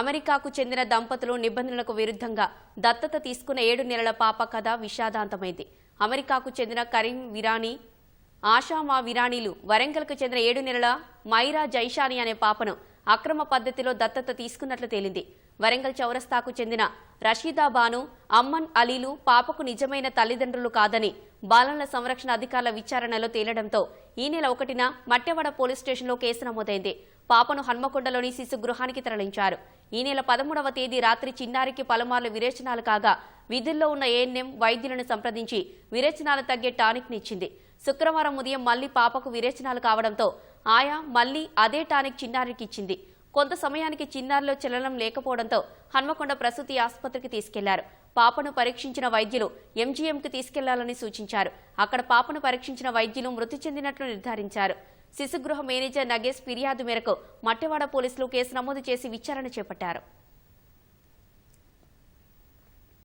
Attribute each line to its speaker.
Speaker 1: అమెరికాకు చెందిన దంపతులు నిబంధనలకు విరుద్ధంగా దత్తత తీసుకున్న ఏడు నెలల పాప కథ విషాదాంతమైంది. అమెరికాకు చెందిన కరీం విరానీ ఆషామా విరాణీలు వరంగల్కు చెందిన ఏడు నెలల మైరా జైషాని అనే పాపను అక్రమ పద్ధతిలో దత్తత తీసుకున్నట్లు తేలింది. వరంగల్ చౌరస్తాకు చెందిన రషీదా బాను అమ్మన్ అలీలు పాపకు నిజమైన తల్లిదండ్రులు కాదని బాలల సంరక్షణ అధికారుల విచారణలో తేలడంతో ఈ నెల ఒకటిన మట్టెవాడ పోలీస్ స్టేషన్లో కేసు నమోదైంది. పాపను హన్మకొండలోని శిశు గృహానికి తరలించారు. ఈ నెల పదమూడవ తేదీ రాత్రి చిన్నారికి పలుమార్లు విరేచనాలు కాగా విధుల్లో ఉన్న ఏఎన్ఎం వైద్యులను సంప్రదించి విరేచనాలు తగ్గే టానిక్ నిచ్చింది. శుక్రవారం ఉదయం మళ్ళీ పాపకు విరేచనాలు కావడంతో ఆయా మళ్ళీ అదే టానిక్ చిన్నారికి ఇచ్చింది. కొంత సమయానికి చిన్నారిలో చలనం లేకపోవడంతో హన్మకొండ ప్రసూతి ఆసుపత్రికి తీసుకెళ్ళారు. పాపను పరీక్షించిన వైద్యులు ఎంజీఎంకి తీసుకెళ్ళాలని సూచించారు. అక్కడ పాపను పరీక్షించిన వైద్యులు మృతి చెందినట్లు నిర్ధారించారు. శిశుగృహ మేనేజర్ నగేష్ ఫిర్యాదు మేరకు మట్టెవాడ పోలీసులు కేసు నమోదు చేసి విచారణ చేపట్టారు.